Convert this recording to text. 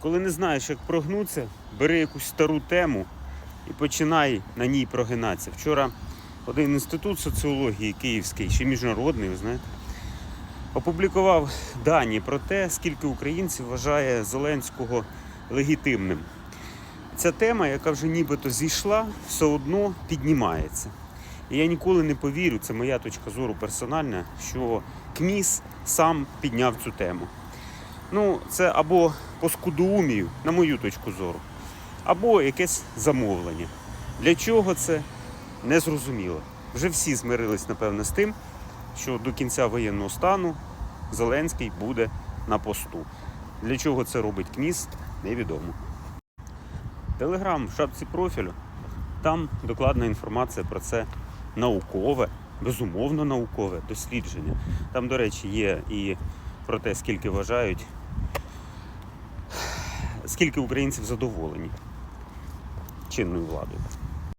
Коли не знаєш, як прогнутися, бери якусь стару тему і починай на ній прогинатися. Вчора один інститут соціології київський, чи міжнародний, ви знаєте, опублікував дані про те, скільки українців вважає Зеленського легітимним. Ця тема, яка вже нібито зійшла, все одно піднімається. І я ніколи не повірю, це моя точка зору персональна, що КМІС сам підняв цю тему. Ну, це або по скудоумію, на мою точку зору, або якесь замовлення. Для чого це не зрозуміло. Вже всі змирились, напевно, з тим, що до кінця воєнного стану Зеленський буде на посту. Для чого це робить КМІС, невідомо. Телеграм в шапці профілю. Там докладна інформація про це наукове, безумовно наукове дослідження. Там, до речі, є і про те, скільки вважають, скільки українців задоволені чинною владою.